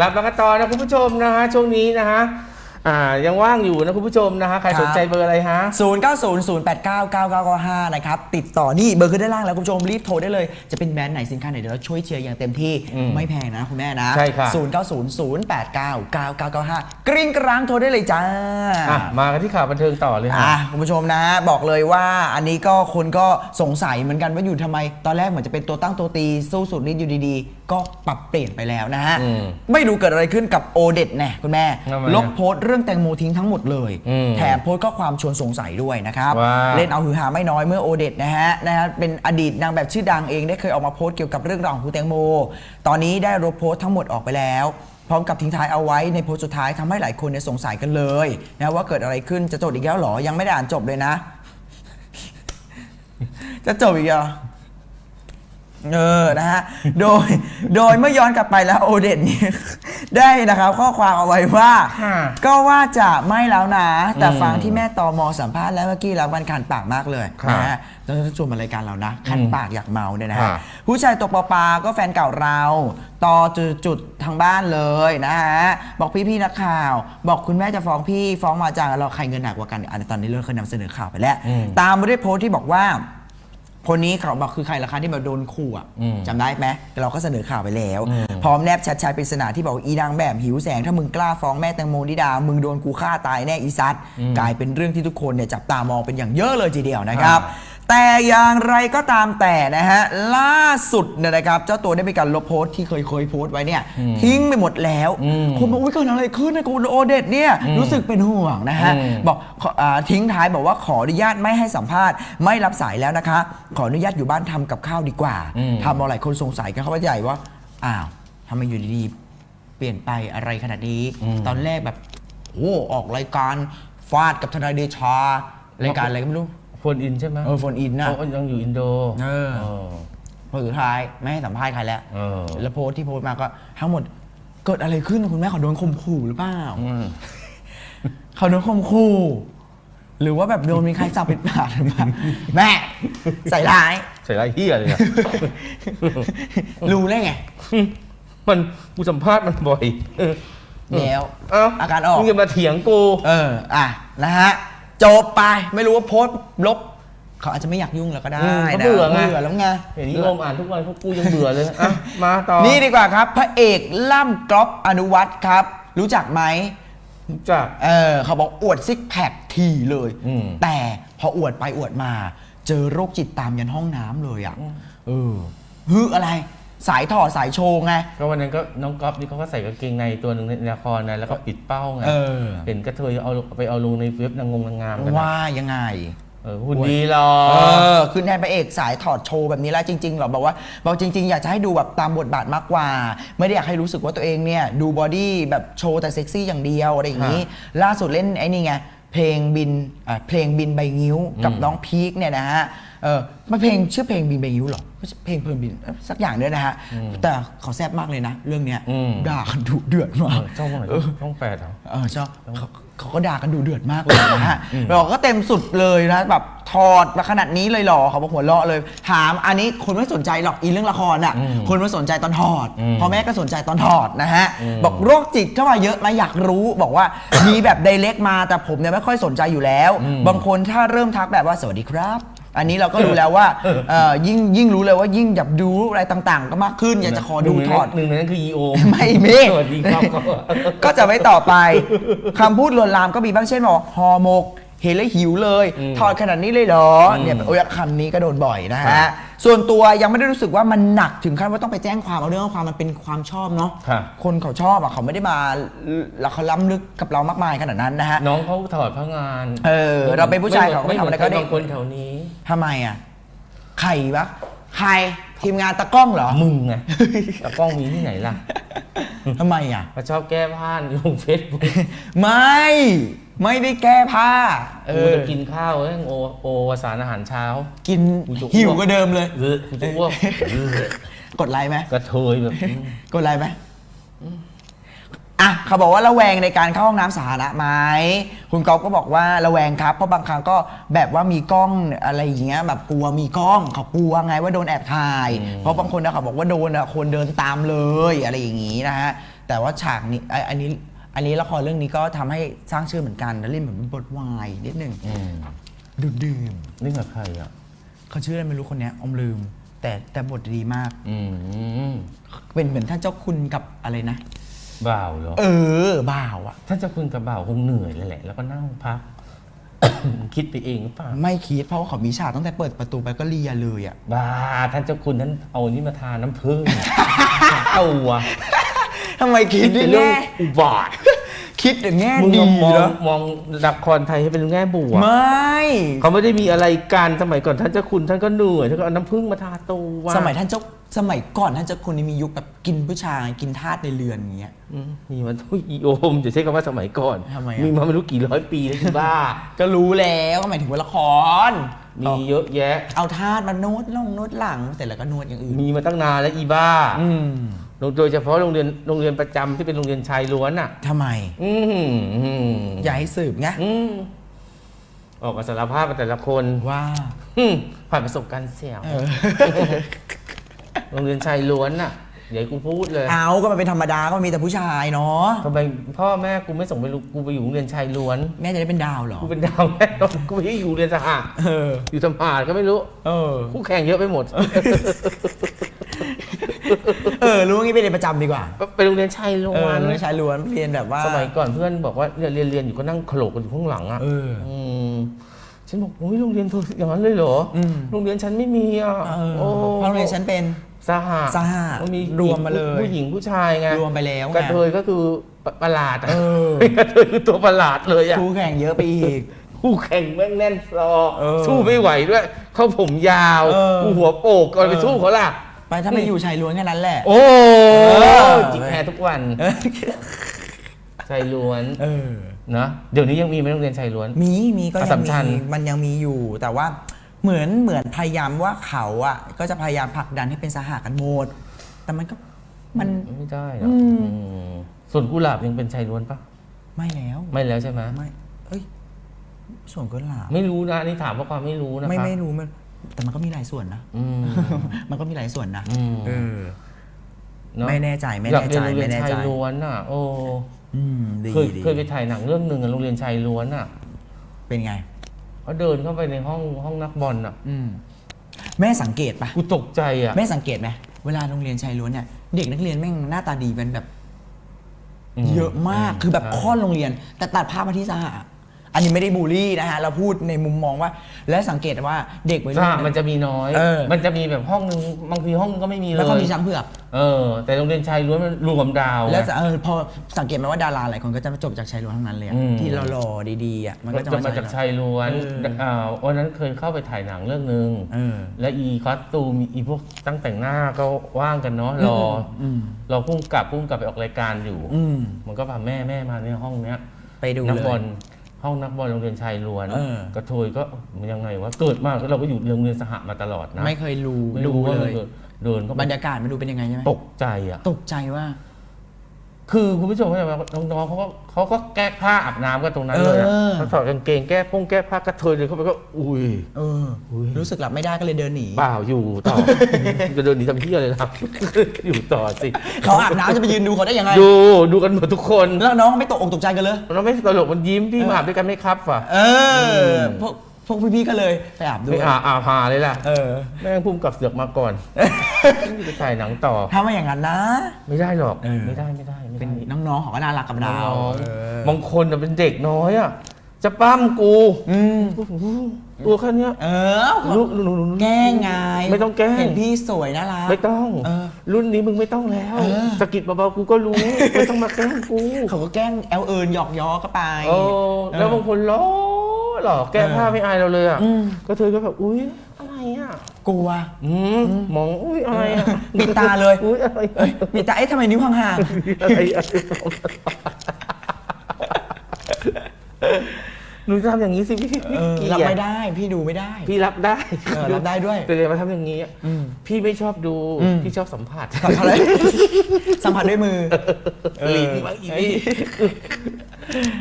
กลับมากันต่อนะคุณผู้ชมนะฮะช่วงนี้นะฮะอ่ายังว่างอยู่นะคุณผู้ชมนะฮะใครครับสนใจเบอร์อะไรฮะ 0 9 0 0 8 9 9 9 9 5 นะครับ ติดต่อนี่เบอร์ขึ้นด้านล่างแล้วคุณผู้ชมรีบโทรได้เลย จะเป็นแบรนด์ไหนสินค้าไหนเดี๋ยวเราช่วยเชียร์อย่างเต็มที่อืมไม่แพงนะคุณแม่นะใช่ครับ0 9 0 0 8 9 9 9 9 5 กริ้งกร้างโทรได้เลยจ้าอะมากันที่ข่าวบันเทิงต่อเลยฮะอะคุณผู้ชมนะ บอกเลยว่าอันนี้ก็คนก็สงสัยเหมือนกันว่าอยู่ทำไม ตอนแรกเหมือนจะเป็นตัวตั้งตัวตีสู้สุดฤทธิ์อยู่ดีๆ ก็ปรับเปลี่ยนไปแล้วนะฮะ อืมไม่รู้เกิดอะไรขึ้นกับโอเด็ดแน่คุณแม่ ทำไมลบโพสต์เรื่องแตงโมทิ้งทั้งหมดเลย อืมแถมโพสต์ก็ความชวนสงสัยด้วยนะครับ ว่า เล่นเอาฮือฮาไม่น้อยเมื่อโอเด็ดนะฮะนะฮะเป็นอดีตนางแบบชื่อดังเองได้เคยออกมาโพสต์เกี่ยวกับเรื่องราวของคุณแตงโม ตอนนี้ได้ลบโพสต์ทั้งหมดออกไปแล้ว พร้อมกับทิ้งท้ายเอาไว้ในโพสต์สุดท้ายทำให้หลายคนเนี่ยสงสัยกันเลยนะว่าเกิดอะไรขึ้นจะจบอีกแล้วเหรอยังไม่ได้อ่านจบเลยนะ จะจบอีกเหรอ เออ นะฮะ โดย โดยเมื่อย้อนกลับไปแล้วโอเดนเนี่ย ได้นะครับ ข้อความเอาไว้ว่า ค่ะก็ว่าจะไม่แล้วนะ แต่อืมฟังที่แม่ตอมอสัมภาษณ์แล้วเมื่อกี้แล้วมันคันปากมากเลยครับนะฮะตอนนั้นชวนมารายการเรานะ คันปากอยากเมาเนี่ยนะครัฮะบผู้ชายตกปลาปลาก็แฟนเก่าเรา ต่อจุดจุดๆทางบ้านเลยนะฮะ บอกพี่พี่ๆนักข่าว บอกคุณแม่จะฟ้องพี่ฟ้องมาจากเราใครเงินหนักกว่ากันอันนี้ตอนนี้เรื่องเคยนำเสนอข่าวไปแล้วอืมตามมาด้วยโพสต์ที่บอกว่า คนนี้เขาบอกคือใครล่ะคะที่แบบโดนขู่อะอืมจำได้ไหมเราก็เสนอข่าวไปแล้ว อืม พร้อมแนบแชทชายปริศนาที่บอกว่าอีนางแบบหิวแสง ถ้ามึงกล้าฟ้องแม่แตงโมนิดา มึงโดนกูฆ่าตายแน่อีซัดกลายเป็นเรื่องที่ทุกคนเนี่ยจับตามองเป็นอย่างเยอะเลยทีเดียวนะครับ แต่อย่างไรก็ตามแต่นะฮะล่าสุดเนี่ยนะครับ เจ้าตัวได้มีการลบโพสต์ที่เคยเคยโพสต์ไว้เนี่ยทิ้งไปหมดแล้วอืมคนบอกอุ้ยเกิดอะไรขึ้นนะคุณโอเดตเนี่ยรู้สึกเป็นห่วงนะฮะอืมบอกขออาทิ้งท้ายบอกว่าขออนุญาตไม่ให้สัมภาษณ์ไม่รับสายแล้วนะคะ ขออนุญาตอยู่บ้านทำกับข้าวดีกว่าอืมทำเอาหลายคนสงสัยกันเข้าไปใหญ่ว่าอ้าวทำไมอยู่ดีๆเปลี่ยนไปอะไรขนาดนี้ตอนแรกแบบโอ้ออกรายการฟาดกับทนายเดชารายการอะไรก็ไม่รู้ โฟนอินใช่ไหมเออโฟนอินนะ เขายังอยู่อินโดเออ พอสุดท้ายไม่ให้สัมภาษณ์ใครแล้ว เออ แล้วโพสต์ที่โพสต์มาก็ทั้งหมดเกิดอะไรขึ้นคุณแม่เขาโดนข่มขู่หรือเปล่าอืมเขาโดนข่มขู่หรือว่าแบบโดนมีใครสั่งปิดปากหรือเปล่าแม่ใส่ร้าย ใส่ไรเฮียเลยอะ รู้ได้ไง มันกูสัมภาษณ์มันบ่อยเออแล้วเอ้าอาการออก มึงจะมาเถียงกู เออ อะ นะฮะ จบไปไม่รู้ว่าโพสต์ลบ เขาอาจจะไม่อยากยุ่งแล้วก็ได้อืมเขานะเบื่อไง เบื่อแล้วไง เห็นนี้โอมอ่านทุกวันพวกกูยังเบื่อเลยอะมาต่อนี่ดีกว่าครับ พระเอกล่ำกรอบอนุวัตรครับ รู้จักไหมจากเออเขาบอกอวดซิกแพคทีเลย อืม แต่พออวดไปอวดมา เจอโรคจิตตามยันห้องน้ำเลยอะเออฮึอะไร สายถอดสายโชว์ไง ก็วันนั้นก็น้องก๊อฟนี่เขาก็ใส่กางเกงในตัวหนึ่งในละครนะแล้วก็ปิดเป้าไงเออ เห็นกระเทยเอาไปเอาลงในเว็บนางงนางงามกันนะว่ายังไง เออหุ่นดีหรอ เออคือแทนพระเอกสายถอดโชว์แบบนี้แล้วจริงๆเหรอบอกว่าบอกจริง ๆ อยากจะให้ดูแบบตามบทบาทมากกว่า ไม่ได้อยากให้รู้สึกว่าตัวเองเนี่ย ดูบอดี้แบบโชว์แต่เซ็กซี่อย่างเดียวอะไรอย่างนี้ ล่าสุดเล่นไอ้นี่ไงเพลงบินอ่าเพลงบินใบงิ้วกับน้องพีคเนี่ยนะฮะเออไม่เพลงชื่อเพลงบินใบงิ้วเหรอไม่ใช่เพลงเพลินบินสักอย่างเนี่ยนะฮะ แต่เขาแซ่บมากเลยนะ เรื่องเนี้ยอืมด่ากันดุเดือดมากช่องไหนช่องแปดเหรอเออชอบเขาเขาก็ด่ากันดูเดือดมากเลยนะฮะเราก็เต็มสุดเลยนะแบบถอดมาขนาดนี้เลยเหรอเขาบอกหัวเราะเลย ถามอันนี้คนไม่สนใจหรอกอีเรื่องละครอะอืมคนไม่สนใจตอนถอดอืมพ่อแม่ก็สนใจตอนถอดนะฮะอืมบอกโรคจิตเข้ามาเยอะไหมาอยากรู้ บอกว่ามีแบบไดเ e กมาแต่ผมเนี่ยไม่ค่อยสนใจอยู่แล้ว บางคนถ้าเริ่มทักแบบว่าสวัสดีครับ อันนี้เราก็รู้แล้วว่าเอ่อยิ่งยิ่งรู้เลยว่ายิ่งอยากดูอะไรต่างๆ ก็มากขึ้นอยากจะขอดูถอด หนึ่งในนั้นคือ EO ไม่มีสวัสดีครับเขาก็จะไม่ต่อไปคำพูดลวนลามก็มีบ้างเช่นบอกฮอหมก เห็นแล้วหิวเลย อืมถอดขนาดนี้เลยเหรออืมเนี่ยโอ้ยคำนี้ก็โดนบ่อยนะครัฮะบ ส่วนตัวยังไม่ได้รู้สึกว่ามันหนักถึงขั้นว่าต้องไปแจ้งความเอาเรื่องความมันเป็นความชอบเนาะครับ คนเขาชอบอะเขาไม่ได้มาแล้วเขาล้ำลึกกับเรามากมายขนาดนั้นนะฮะ น้องเขาถอดผ้างานเออเราเป็นผู้ชายเขาก็ทำอะไรก็ได้บางคนแถวนี้ ทำไมอะใครวะใครทีมงานตะกล้องเหรอ มึงไงแต่กล้องมีที่ไหนล่ะทำไมอะเขาชอบแก้ผ้าลงเฟซบุ๊ก ไม่ ไม่ได้แก้ผ้า เอกูอ จะกินข้าวเอ้ยโอโอวสารอาหารเช้า กินกูจะอ้วก หิวก็เดิมเลยเออกูจะอ้วกเออกดไลค์ไหม กระเทยแบบอืมกดไลค์ไหมอะเขาบอกว่าระแวงในการเข้าห้องน้ำสาธารณะไหมคุณก๊อฟก็บอกว่าระแวงครับ เพราะบางครั้งก็แบบว่ามีกล้องอะไรอย่างเงี้ยแบบกลัวมีกล้องเขากลัวไงว่าโดนแอบถ่าย เพราะบางคนนะเขาบอกว่าโดนอะคนเดินตามเลยอะไรอย่างงี้นะฮะแต่ว่าฉากนี้ไอ้อันนี้ อันนี้ละครเรื่องนี้ก็ทำให้สร้างชื่อเหมือนกันแล้วเล่นเหมือนบทวายนิดนึงอืมดูดื่มนี่กับใครอะเขาชื่ออะไรไม่รู้คนเนี้ยอมลืม แต่แต่บทดีมาก อืมเป็นเหมือนท่านเจ้าคุณกับอะไรนะ บ่าวเหรอเออ บ่าวอะถ้าจะคุณกับบ่าวคงเหนื่อยเลยแหละ แล้วก็นั่งพัก คิดไปเองหรือเปล่าไม่คิดเพราะว่าเขามีฉากตั้งแต่เปิดประตูไปก็เลียเลยอะ บ้าท่านเจ้าคุณท่านเอานี่มาทาน้ำผึ้ง เอาวะ ทำไมคิดเป็ด้นวยเรื่องแง่อุบาทคิดอย่างแง่มึงดีมองเหรอมองละครไทยให้เป็นแง่บวกไม่เขาไม่ได้มีอะไรกันสมัยก่อนท่านเจ้าคุณท่านก็เหนื่อยท่านก็เอาน้ำผึ้งมาทาตัวสมัยท่านเจ้าสมัยก่อนท่านเจ้าคุณนี่มียุคแบบกินผู้ชายกินทาสในเรือนอย่างเงี้ยอืมมีมาทุกอีโอมจะใช้คำว่าสมัยก่อนทำไมอะมีมาไม่รู้กี่ร้อยปีแล้วที่บ้าก็รู้แล้วก็หมายถึงว่าละครมีเยอะแยะ เอาทาสมานวดลงนวดหลังเสร็จแล้วก็นวดอย่างอื่นมีมาตั้งนานแล้วอีบ้าอืม โดยเฉพาะโรงเรียนโรงเรียนประจำที่เป็นโรงเรียนชายล้วนอะ ทำไม อืมอืมอย่าให้สืบไงอืมออกมาสารภาพมาแต่ละคนว่า อืมผ่านประสบการณ์เสี่ยวเออ โรงเรียนชายล้วนน่ะเดี๋ยวกูพูดเลยเอาก็มันเป็นธรรมดาก็มีแต่ผู้ชายเนาะทำไมพ่อแม่กูไม่ส่งไปลูกกูไปอยู่โรงเรียนชายล้วน แม่จะได้เป็นดาวเหรอ กูเป็นดาวแม่นอนกูไม่ได้อยู่โรงเรียนสหะเออ อยู่ธรรมศาสตร์ก็ไม่รู้ เออ คู่แข่งเยอะไปหมด เออรู้งี้ไปเรียนประจำดีกว่าไปโรงเรียนชายล้เอวอนไม่ใช่ล้วนเรียนแบบว่า สมัยก่อนเพื่อนบอกว่าเนี่ยเรียนเรียนอยู่ก็นั่งโขลกกันอยู่ข้างหลังอะเออมฉันบอกโอ้ยโรงเรียนเธออย่างนั้นเลยเหรออม โรงเรียนฉันไม่มีอะเออโอ้เพราะโรงเรียนฉันเป็น สหะสหะมันมีรวมมาเลย ผู้หญิงผู้ชายไงรวมไปแล้วไง กระเทยก็คือประหลาดอะเออ กระเทยคือตัวประหลาดเลยอะคู่แข่งเยอะไปอีก คู่แข่งแม่งแน่นซอเออสู้ไม่ไหวด้วย เขาผมยาวเออกูหัวโปกก่อนไปเออ สู้เขาล่ะ ไปถ้าไปอยู่ชายล้วนแค่นั้นแหละ โอ้เออจิกแพ้ทุกวันเออชายล้วนเออเนอะเดี๋ยวนี้ยังมีไหมโรงเรียนชายล้วน มีมีก็อยัสสังมชัมีญมันยังมีอยู่แต่ว่าเหมือนเหมือนพยายามว่าเขาอะ ก็จะพยายามผลักดันให้เป็นสหกันหมดแต่มันก็มันไม่ได้หรอกอืมอืมส่วนกุหลาบยังเป็นชายล้วนปะไม่แล้ว ไม่แล้วใช่ไหมไม่เอ้ยส่วนก็หลาบไม่รู้นะอันนี่ถามเพราะความไม่รู้นะคะไม่ไม่รู้มัน แต่มันก็มีหลายส่วนนะ อืม มันก็มีหลายส่วนนะอืมเออเนอะไม่แน่ใจไม่อยากแน่เรียนโรงเรียนใจไม่แน่ชายใจล้วนอะ โอ้อืมดีเคยดีเคยไปถ่ายหนังเรื่องหนึ่งอะโรงเรียนชายล้วนอะเป็นไง เขาเดินเข้าไปในห้องห้องนักบอลอะอืมแม่สังเกตปะ กูตกใจอะ แม่สังเกตไหมเวลาโรงเรียนชายล้วนเนี่ยเด็กนักเรียนแม่งหน้าตาดีเป็นแบบอืมเยอะมากอืมคือแบบใช่ค่อนโรงเรียน แต่ตัดภาพมาที่สหะ อันนี้ไม่ได้บูลลี่นะฮะ เราพูดในมุมมองว่า และสังเกตว่าเด็กวัยใช่รุ่น มันจะมีน้อย เออ มันจะมีแบบห้องนึงบางทีห้องนึงก็ไม่มีเลแล้วก็ยมีช้างเผือก เออ แต่โรงเรียนชายล้วนมันรวมดาวแล้วไงจะเออพอสังเกตไหมว่าดาราหลายคนก็จะจบจากชายล้วนทั้งนั้นเลยอะอืม ที่หล่อๆดีๆอะมันก็จะจบมาจากชายล้วนเอออ่าวันนั้นเคยเข้าไปถ่ายหนังเรื่องหนึ่งเออ และอีคอสตูมอีพวกตั้งแต่งหน้าก็ว่างกันเนาะรออมรอพุ่งกลับพุ่งกลับไปออกรายการอยู่ อืมมันก็พาแม่แม่มาในห้องเนี้ยไปดูนักเลย บอล ห้องนักบอลโรงเรียนชายล้วน เออ กระเทยก็มันยังไงวะเกิดมาก็เราก็อยู่โรงเรียนสหมาตลอดนะไม่เคยรู้ไม่ดูรู้ว่าเลมันยเดินเดินเข้าไปบรรยากาศมันดูเป็นยังไงใช่ไหมตกใจอะ ตกใจว่า คือคุณผู้ชมเข้าใจไหมน้องๆเขาก็เขาก็แก้ผ้าอาบน้ำกันตรงนั้นเลยอะเออ เขาถอดกางเกงแก้พงแก้ผ้ากระเทยเลยเข้าไปก็อุ้ย เอออยรู้สึกหลับไม่ได้ก็เลยเดินหนีเปล่าอยู่ต่อ จะเดินหนีทำเพี้ยเลยครับ อยู่ต่อสิเขาอาบน้ำจะไปยืนดูเขาได้ยังไงดูดูกันหมดทุกคนแล้วน้องไม่ตกอกตกใจกันเลย เราไม่ตลกมันยิ้มพี่มาอาบด้วยกันไหม่ครับว่ะเออพวกพวกพี่ๆก็เลยไปอาบด้วไม่ยอาบอาบหาเลยล่ะ เออ แม่งพุ่มกับเสือกมาก่อน ไปถ่ายหนังต่อ ถ้าไม่อย่างนั้นนะ ไม่ได้หรอก เออ ไม่ได้ไม่ได้ไม่ เป็นได้น้องๆเขาก็น่ารักกับน้ดาวองเออบางคนน่ะเป็นเด็กน้อยอะ จะปั้มกูอืมตัวแค่เนี้ยเออ ลูกหนูแกล้งไงไม่ต้องแกล้ง เห็นพี่สวยน่ารัก ไม่ต้อง เออรุ่นนี้มึงไม่ต้องแล้วเออ สะกิดเบาๆกูก็รู้ ไม่ต้องมาแกล้งกูเขาก็แกล้งแอลเอิญหยอกย้อก็ไปโอ้แล้วบางคนล้อหรอแก้ผ้าเออไม่อายเราเลยอะอืม ก็เธอก็แบบอุ้ยอะไรอะ กลัวอืมมองอุ้ยอะไรอะปิดตาเลยอุ้ยอะไรเอ้ยมีตาเอ๊ะทำไมนิ้วห่างอะไรอะหนูทำอย่างนี้สิพี่ๆเออพี่รับเกลียไม่ดได้ พี่ดูไม่ได้ พี่รับได้เออรับได้ด้วย แต่อย่ามาทำอย่างนี้อะอืมพี่ไม่ชอบดูอืมพี่ชอบสัมผัส สัมผัสอะไรสัมผัสด้วยมือเออลิ้นบ้างอีกเอ้ย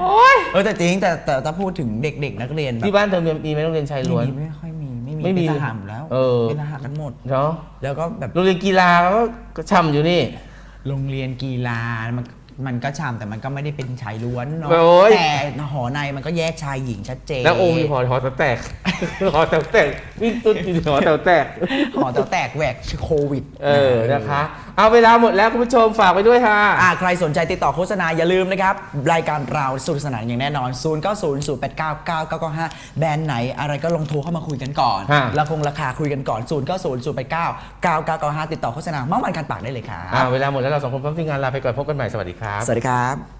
โอ๊ยเออแต่จริงแต่แต่ถ้าพูดถึงเด็ก ๆ นักเรียนแบบที่บ้านเธอมีมีไหมโรงเรียนชายล้วน ไม่ค่อยมีไม่มีไม่มีเป็นทหารหมดแล้วเออ เป็นทหารกันหมด เนาะแล้วก็แบบโรงเรียนกีฬาก็ก็ช่ำอยู่นี่ โรงเรียนกีฬามันมันก็ชามแต่มันก็ไม่ได้เป็นชายล้วนเนาะโอ้ย แต่หอในมันก็แยกชายหญิงชัดเจนแล้วโอมอยู่หอหอแถวแตก หอแถวแตกวิ่งตุ้นอยู่หอแถวแตก หอแตวแตกแหวกโควิด เออนะคะ เอาเวลาหมดแล้วคุณผู้ชมฝากไว้ด้วยค่ะ อ่าใครสนใจติดต่อโฆษณาอย่าลืมนะครับ รายการเราสนุกสนานอย่างแน่นอน 0 9 0 0 8 9 9 9 9 5 แบรนด์ไหนอะไรก็ลองโทรเข้ามาคุยกันก่อนฮะ ราคงราคาคุยกันก่อน 0 9 0 0 8 9 9 9 9 5 ติดต่อโฆษณาเมื่อวันการปากได้เลยครัอ่าบเวลาหมดแล้วเราสองคนพร้อมทีมงานลาไปก่อนพบกันใหม่สวัสดีครับ สวัสดีครับ